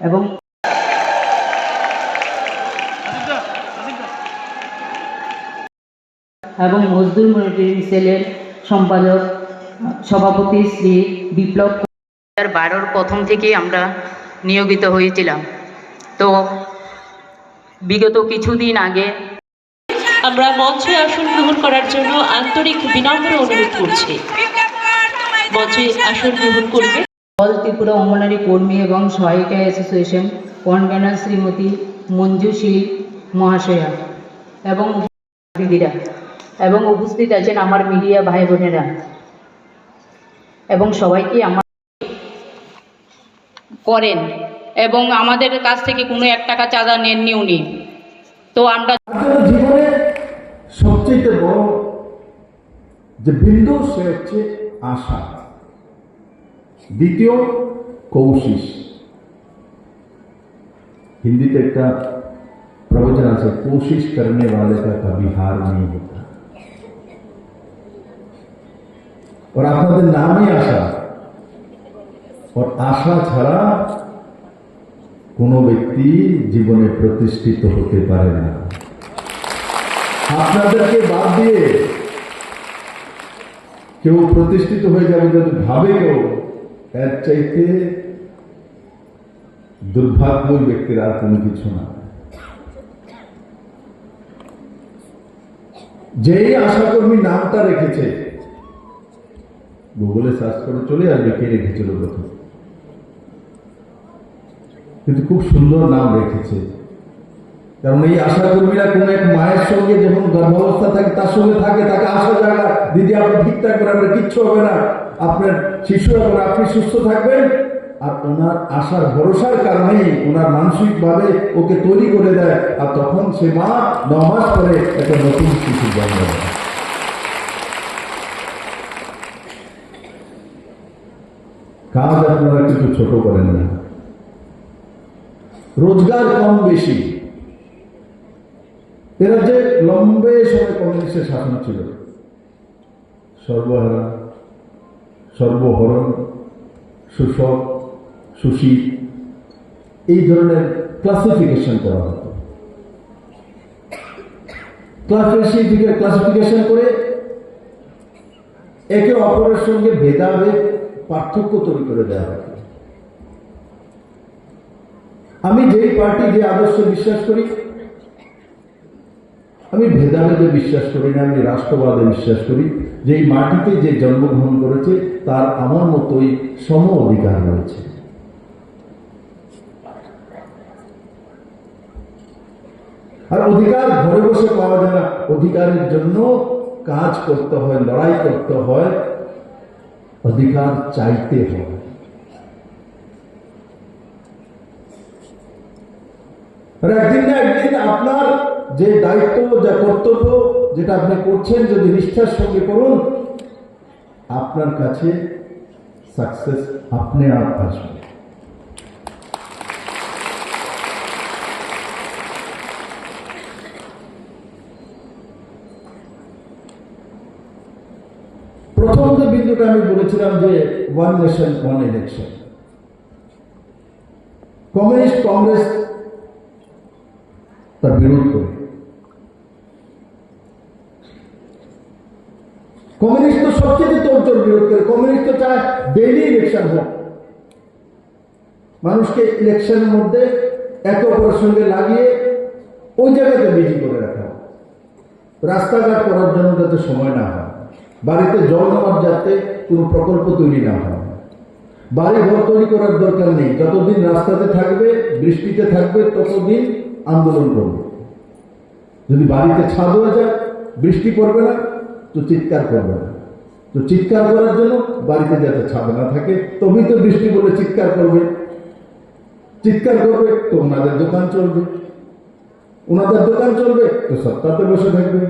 এবং এবং মজদুর মনিটরিং সেলের সম্পাদক সভাপতি শ্রী বিপ্লব দু হাজার বারোর প্রথম থেকেই আমরা নিয়োজিত হয়েছিলাম। তো বিগত কিছুদিন আগে আমরা মঞ্চে আসন গ্রহণ করার জন্য আন্তরিক বিনম্র অনুরোধ করছি। মঞ্চে আসন গ্রহণ করবে অল ত্রিপুরা অঙ্গনারী কর্মী এবং সহায়িকা অ্যাসোসিয়েশন কনভেনার শ্রীমতী মঞ্জু শীল মহাশয়া এবং দিদিরা এবং উপস্থিত আছেন আমার মিডিয়া ভাই বোনেরা এবং সবাইকে আমার করেন এবং আমাদের কাছ থেকে কোনো এক টাকা চাঁদা নেননি উনি। তো আমরা জীবনে সবচেয়ে বড় যে বিন্দু, সে হচ্ছে আশা। দ্বিতীয় কৌশিস হিন্দিতে একটা प्रवचन से कोशिश करने वाले का कभी हार नहीं होता और আপনাদের নামই আশা और আশা ছাড়া কোনো ব্যক্তি জীবনে প্রতিষ্ঠিত হতে পারে না আপনাদেরকে বাদ দিয়ে কেউ প্রতিষ্ঠিত হয়ে যাবে যদি ভাবে কেউ এর চাইতে দুর্ভাগ্য ব্যক্তির আর কোনো কিছু না। যেই আশাকর্মী নামটা রেখেছে, গুগলে সার্চ করে চলে আসবে কে রেখেছিল প্রথম কিন্তু খুব সুন্দর নাম রেখেছে। কারণ এই আশাকর্মীরা কোন এক মায়ের সঙ্গে যখন গর্ভাবস্থা থাকে, তার সঙ্গে থাকে, তাকে আশা জায়গা, দিদি, আপনি ঠিকঠাক করে, আপনার কিচ্ছু হবে না। আপনার শিশু হবে আপনি সুস্থ থাকবেন, আর ওনার আশার ভরসার কারণেই ওনার মানসিকভাবে ওকে তৈরি করে দেয়, আর তখন সে মা ন মাস পরে একটা নতুন শিশু জন্ম দেয় কাজ আপনারা ছোট করেন না রোজগার কম বেশি। এরা যে লম্বে সময় কমিউনিস্টের শাসন ছিল। সর্বহারা সর্বহরণ শোষক সুশী এই ধরনের ক্লাসিফিকেশন করা হতো। ক্লাসিফিকেশন করে একে অপরের সঙ্গে ভেদাভেদ, পার্থক্য তৈরি করে দেওয়া হতো। আমি যেই পার্টি যে আদর্শ বিশ্বাস করি আমি ভেদাভেদে বিশ্বাস করি না, আমি রাষ্ট্রবাদে বিশ্বাস করি। যে এই মাটিতে যে জন্মগ্রহণ করেছে, তার আমার মতোই সম অধিকার রয়েছে। আর অধিকার ঘরে বসে পাওয়া যায় না। অধিকারের জন্য কাজ করতে হয়, লড়াই করতে হয়। অধিকার চাইতে হয়। আর একদিন না একদিন আপনার যে দায়িত্ব, যা কর্তব্য যেটা আপনি করছেন, যদি নিষ্ঠার সঙ্গে করুন, আপনার কাছে সাকসেস আপনি আপ আসবে। প্রথম যে বিন্দুটা আমি বলেছিলাম যে one nation one election communist, Congress তার বিরোধ করে কমিউনিস্ট তো বিরোধ করে কমিউনিস্ট তো চায় ডেইলি ইলেকশন হোক। মানুষকে ইলেকশনের মধ্যে একে অপরের সঙ্গে লাগিয়ে ওই জায়গাতে বিজি করে রাখা রাস্তাঘাট করার জন্য যাতে সময় না হয়, বাড়িতে জল নেওয়ার যাতে কোনো প্রকল্প তৈরি না হয়। বাড়ি ঘর তৈরি করার দরকার নেই, যতদিন রাস্তাতে থাকবে, বৃষ্টিতে থাকবে, ততদিন আন্দোলন করবে। যদি বাড়িতে ছাদ হয়ে যায়, বৃষ্টি পড়বে না, তো চিৎকার করবে না। তো চিৎকার করার জন্য বাড়িতে যাতে ছাদ না থাকে, তবেই তো বৃষ্টি বলে চিৎকার করবে। চিৎকার করবে তো ওনাদের দোকান চলবে। ওনাদের দোকান চলবে তো সত্তাতে বসে থাকবে।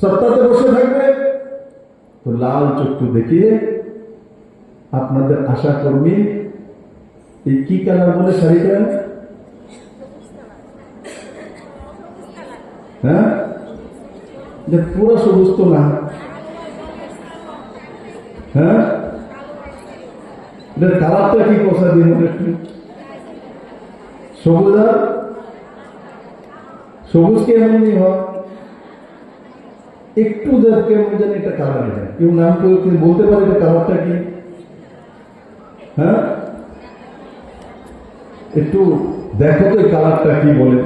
সত্তাতে বসে থাকবে তো লাল চক্ষু দেখিয়ে আপনাদের আশা কর্মী এই কি কালার বলে শাড়িটা হ্যাঁ? পুরো সবুজ তো না। হ্যাঁ? কালারটা কি কথা একটু সবুজ আর? সবুজ কে এমনই হয়? একটু দেখ কেমন জানি একটা কালার এটা কেউ নাম কেউ কেউ বলতে পারে এটা কালারটা কি? হ্যাঁ? একটু দেখো তো কালারটা কি বলে।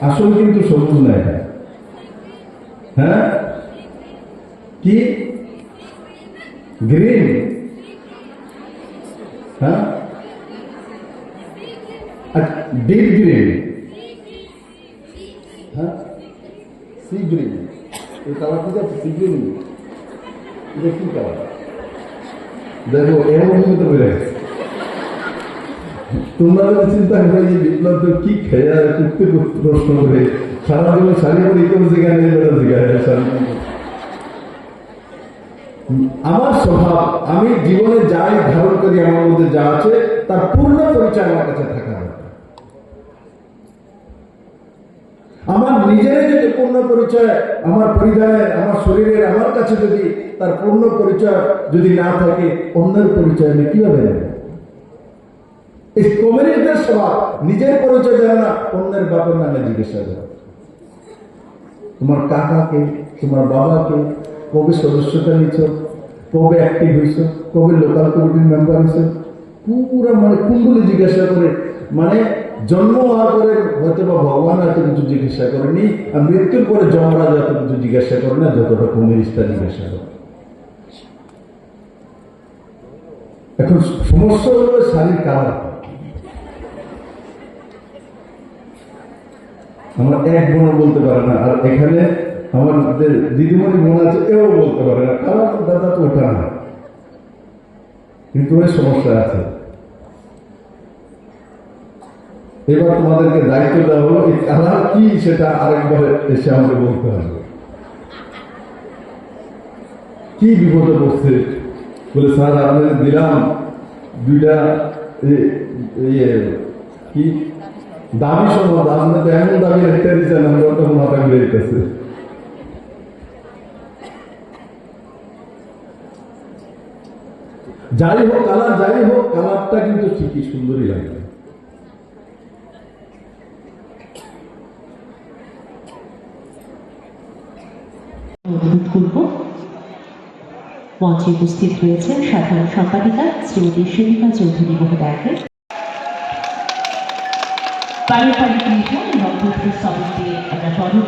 আসল কিন্তু সবুজ না হ্যাঁ? কি? গ্রিন হ্যাঁ গ্রিন হ্যাঁ সি গ্রিন এই কালারটা যাচ্ছে সি গ্রিন কি কালার তোমরা চিন্তা করে যে কি খেয়ে আর কুত্তে প্রশ্ন করে সারা জীবন শাড়ি পরে ইতিহাস জিজ্ঞাসা বেড়া জিজ্ঞাসা শাড়ি আমার স্বভাব, আমি জীবনে যাই ধারণ করি, আমার মধ্যে যা আছে, তার পূর্ণ পরিচয় আমার কাছে থাকা আমার নিজের যদি পূর্ণ পরিচয়, আমার পরিধানের আমার শরীরের, আমার কাছে যদি তার পূর্ণ পরিচয় যদি না থাকে, অন্যের পরিচয় আমি কীভাবে নেব? এই কমিউনিস্টদের স্বভাব, নিজের পরিচয় জানে না, অন্যের বাপের নামে জিজ্ঞাসা করে। তোমার কাকাকে, তোমার বাবাকে, কবে সদস্যতা নিচ্ছ কবে অ্যাক্টিভ হয়েছ কবে লোকাল কমিটির মেম্বার হয়েছ পুরো মানে কুণ্ডলি জিজ্ঞাসা করে মানে জন্ম হওয়ার পরে হয়তো বা ভগবান এত কিছু জিজ্ঞাসা করেনি আর মৃত্যুর পরে যমরাজ এত কিছু জিজ্ঞাসা করে না, যতটা কমিউনিস্টরা জিজ্ঞাসা করে। এখন সমস্যা হলো শাড়ির কালার আমার এক বোন বলতে পারে না, আর এখানে আমার দিদিমণি বোন আছে, এও বলতে পারে না। কারণ দাদা তো ওঠা না। কিন্তু ওই সমস্যা আছে। এবার তোমাদেরকে দায়িত্ব দেওয়া হলো, এই কালার কি সেটা আরেকবার এসে আমাকে বলতে হবে। কি বিপদে পড়ছে? বলে, স্যার আপনাদের দিলাম দুইটা ইয়ে কি? দাবি শোনো আপনি তো এমন দাবি রেখে দিচ্ছেন আমরা তখন মাথা ঘুরে যেতেছে যাই হোক, কালার যাই হোক, কালারটা কিন্তু ঠিকই সুন্দরই করব। মঞ্চে উপস্থিত রয়েছেন সাধারণ সম্পাদিকা শ্রীমতী চৌধুরী মহোদয়কে।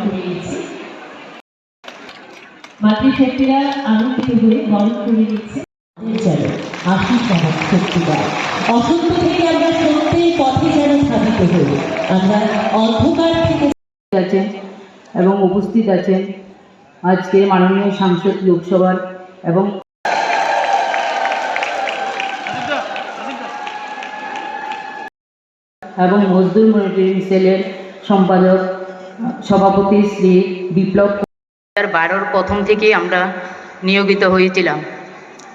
করে মাতৃশক্তিরা আনন্দিত হয়ে বরণ করে নিচ্ছে। নামক শক্তি দেয় অসত্য থেকে আমরা সত্যের পথে যেন ধাবিত হই। আমরা অন্ধকার থেকে আছেন এবং উপস্থিত আছেন আজকে মাননীয় সাংসদ লোকসভার এবং এবং মজদুর মনিটরিং সেলের সম্পাদক সভাপতি শ্রী বিপ্লব দু বারোর প্রথম থেকেই আমরা নিয়োজিত হয়েছিলাম।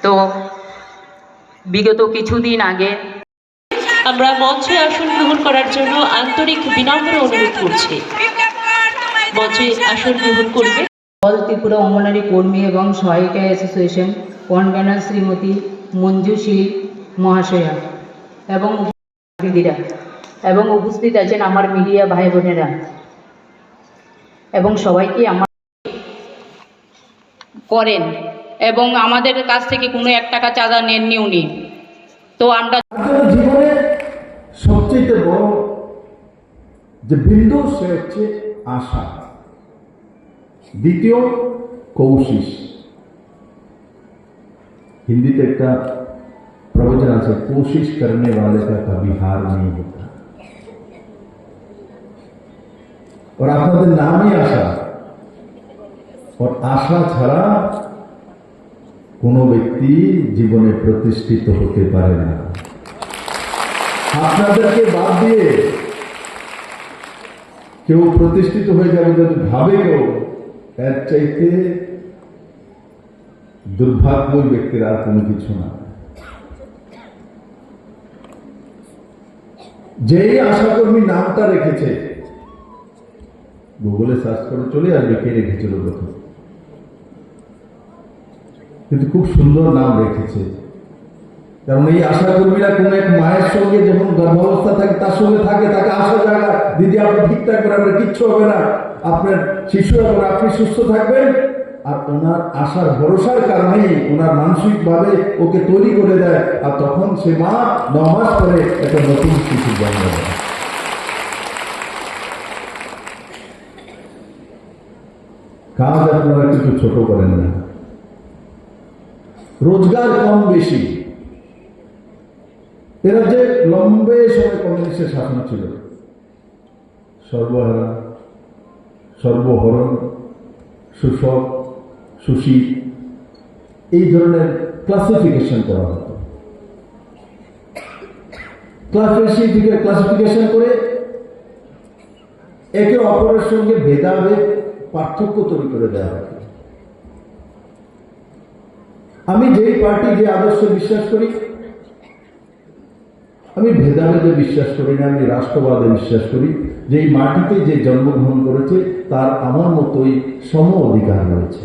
তো বিগত কিছুদিন আগে আমরা মঞ্চে আসন গ্রহণ করার জন্য আন্তরিক বিনম্র অনুরোধ করছি। মঞ্চে আসন গ্রহণ করবে। অল ত্রিপুরা অঙ্গনারী কর্মী এবং সহায়িকা অ্যাসোসিয়েশন কনভেনার শ্রীমতী মঞ্জু শীল মহাশয়া এবং দিদিরা এবং উপস্থিত আছেন আমার মিডিয়া ভাই বোনেরা এবং সবাইকে আমার করেন। এবং আমাদের কাছ থেকে কোনো এক টাকা চাঁদা নেননি উনি তো আমরা জীবনে সবচেয়ে বড় যে বিন্দু, সে হচ্ছে আশা। দ্বিতীয়, কৌশিস। হিন্দিতে একটা প্রবচন আছে কোশিশ করনে বালে का कभी हार नहीं होता আপনাদের নামই আশা। আশা ছাড়া কোনো ব্যক্তি জীবনে প্রতিষ্ঠিত হতে পারে না। আপনাদেরকে বাদ দিয়ে কেউ প্রতিষ্ঠিত হয়ে যাবে যদি ভাবে কেউ, এর চাইতে দুর্ভাগ্য ব্যক্তির আর কোনো কিছু না। যেই আশাকর্মী নামটা রেখেছে গুগলে সার্চ করে চলে আসবে কে রেখেছিল প্রথম। কিন্তু খুব সুন্দর নাম রেখেছে। কারণ এই আশাকর্মীরা কোন এক মায়ের সঙ্গে যখন গর্ভাবস্থা থাকে, তার সঙ্গে থাকে, তাকে আসা জায়গা দিদি, আপনি ঠিকঠাক করে আপনার কিচ্ছু হবে না। আপনার শিশু এবং আপনি সুস্থ থাকবেন। আর ওনার আশার ভরসার কারণে ওনার মানসিক ভাবে ওকে তৈরি করে দেয়। আর তখন সে মা ন মাস পরে একটা নতুন শিশু জন্ম দেয়। কাজ আপনারা কিছু ছোট করেন না। রোজগার কম বেশি। এরা যে লম্বে সময় কমিউনিস্টের শাসন ছিল। সর্বহারা, সর্বহরণ শোষক সুশী এই ধরনের ক্লাসিফিকেশন করা হতো। ক্লাসিফিকেশন করে একে অপরের সঙ্গে ভেদাভেদ, পার্থক্য তৈরি করে দেওয়া হতো। আমি যেই পার্টি যে আদর্শে বিশ্বাস করি, আমি ভেদাভেদে বিশ্বাস করি না, আমি রাষ্ট্রবাদে বিশ্বাস করি। যে মাটিতে যে জন্মগ্রহণ করেছে, তার আমার মতোই সম অধিকার রয়েছে।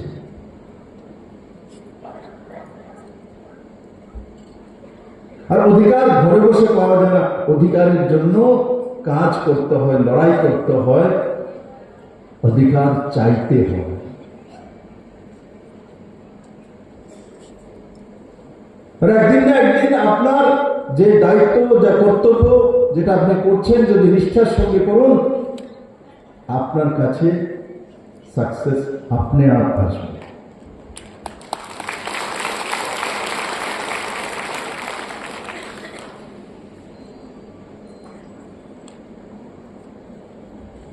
আর অধিকার ঘরে বসে পাওয়া যায় না। অধিকারের জন্য কাজ করতে হয়, লড়াই করতে হয়। অধিকার চাইতে হয় আর একদিন না একদিন আপনার যে দায়িত্ব, যা কর্তব্য যেটা আপনি করছেন, যদি নিষ্ঠার সঙ্গে করুন, আপনার কাছে সাকসেস আপনি আপ আসবে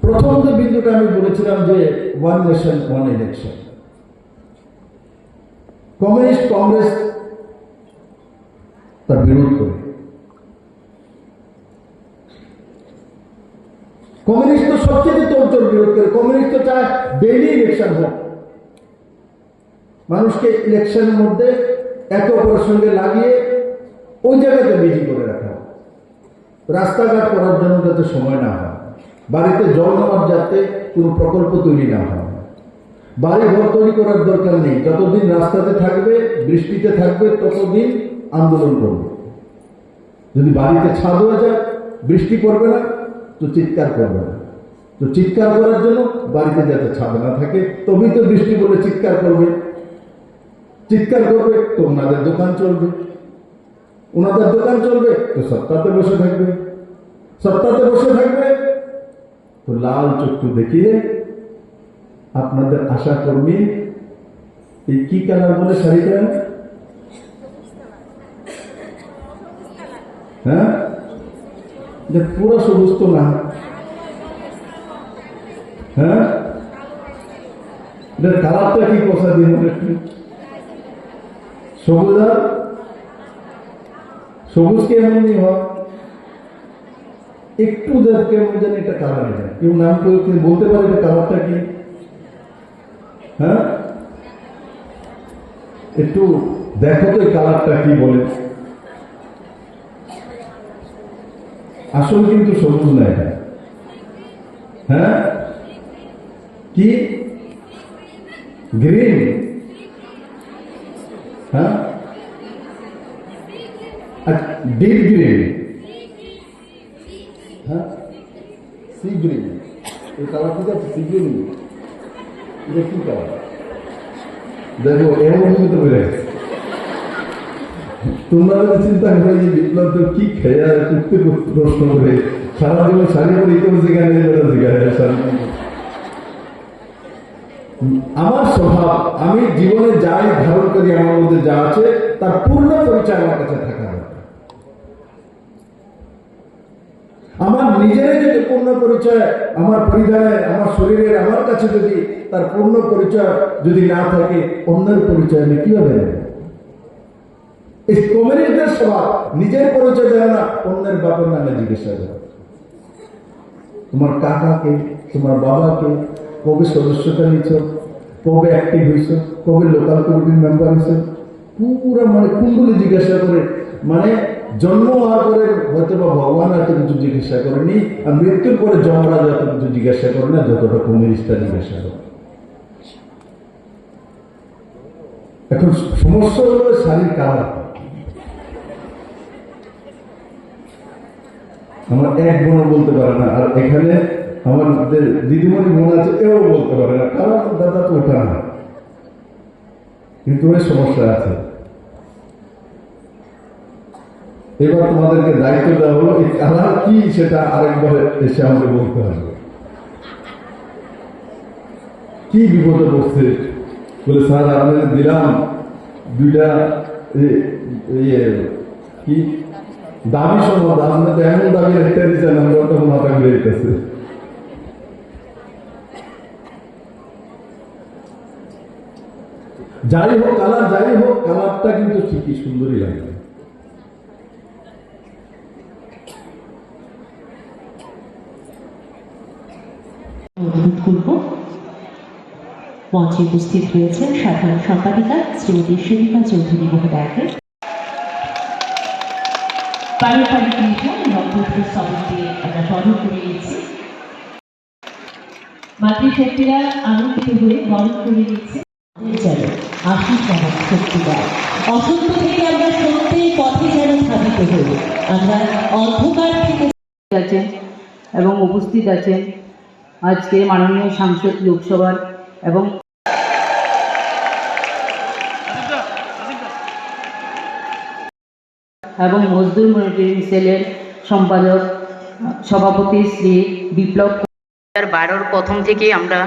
প্রথম যে বিন্দুটা আমি বলেছিলাম যে one nation one election communist, Congress তার বিরোধ করে কমিউনিস্ট তো সবচেয়ে তোর বিরোধ করে কমিউনিস্ট তো চায় ডেইলি ইলেকশন হোক। মানুষকে ইলেকশনের মধ্যে একে অপরের সঙ্গে লাগিয়ে ওই জায়গাতে বিজি করে রাখা রাস্তাঘাট করার জন্য যাতে সময় না হয়। বাড়িতে জল নেওয়ার যাতে কোনো প্রকল্প তৈরি না হয়। বাড়ি ঘর তৈরি করার দরকার নেই। যতদিন রাস্তাতে থাকবে, বৃষ্টিতে থাকবে, ততদিন আন্দোলন করবে। যদি বাড়িতে ছাদ হয়ে যায় বৃষ্টি পড়বে না, তো চিৎকার করবে না। তো চিৎকার করার জন্য বাড়িতে যাতে ছাদ না থাকে, তবেই তো বৃষ্টি বলে চিৎকার করবে। চিৎকার করবে তো ওনাদের দোকান চলবে। ওনাদের দোকান চলবে তো সপ্তাহে বসে থাকবে। সপ্তাহে বসে থাকবে তো লাল চক্ষু দেখিয়ে আপনাদের আশা কর্মী এই কি কালার বলে শাড়িটা হ্যাঁ যে পুরো সবুজ তো না হ্যাঁ এটার কালারটা কি কথা দিন একটু সবুজ আর সবুজ কে এমনই হয় একটু দেখ কেমন জানি একটা কালার এটা কেউ নাম কেউ কেউ বলতে পারে এটা কালারটা কি হ্যাঁ একটু দেখো তো এই কালারটা কি বলে আসল কিন্তু সবুজ না এটা হ্যাঁ? কি? গ্রিন। হ্যাঁ? Deep green. হ্যাঁ? Sea green. এই কালার ঠিক আছে? Sea green. এটা কি কালার? দেখো, এমন কিন্তু বেড়ে গেছে। তোমরা চিন্তা কি কুত্তে প্রশ্ন করে। সারা জীবন পরে শিখায় আমার স্বভাব, আমি জীবনে যাই ধারণ করি, আমার মধ্যে যা আছে, তার পূর্ণ পরিচয় আমার কাছে থাকা আমার নিজের যদি পূর্ণ পরিচয়, আমার পরিধানের, আমার শরীরের, আমার কাছে যদি তার পূর্ণ পরিচয় যদি না থাকে, অন্যের পরিচয় আমি কীভাবে নেব এই কমিউনিটির স্বভাব, নিজের পরিচয় দেয় না, অন্যের বাপের নামে জিজ্ঞাসা করে তোমার কাকাকে, তোমার বাবাকে, কবে সদস্যতা কবে অ্যাক্টিভ হয়েছ কবে লোকাল কমিটির মেম্বার হয়েছ পুরো মানে কুণ্ডলি জিজ্ঞাসা করে মানে জন্ম হওয়ার পরে হয়তো বা ভগবান এত কিছু জিজ্ঞাসা করেনি, আর মৃত্যুর পরে যমরাজ এত কিছু জিজ্ঞাসা করে না, যতটা কমিউনিস্টরা জিজ্ঞাসা করে। এখন সমস্যা হলো শাড়ির কালার আমার এক বোনও বলতে পারে না, আর এখানে আমার যে দিদিমণি বোন আছে, এও বলতে পারে না, কারণ দাদা তো ওঠা না। কিন্তু ওই সমস্যা আছে। এবার তোমাদেরকে দায়িত্ব দেওয়া হলো, এই কালার কি সেটা আরেকবার এসে আমাকে বলতে হবে। কি বিপদে পড়ছে? বলে, স্যার আপনাকে দিলাম দুইটা কি দাবি এমন দাবি রেখে দিচ্ছেন তখন মাথা ঘুরে যেতেছে যাই হোক, কালার যাই হোক, কালারটা কিন্তু ঠিকই সুন্দরই লাগে। মঞ্চে উপস্থিত রয়েছেন সাধারণ সম্পাদিকা শ্রীমতী শিল্পা চৌধুরী মহোদয়কে। আমরা অন্ধকার আছেন এবং উপস্থিত আছেন আজকে মাননীয় সাংসদ লোকসভার এবং এবং মজদুর মনিটরিং সেলের সম্পাদক সভাপতি শ্রী বিপ্লব বারোর প্রথম থেকেই আমরা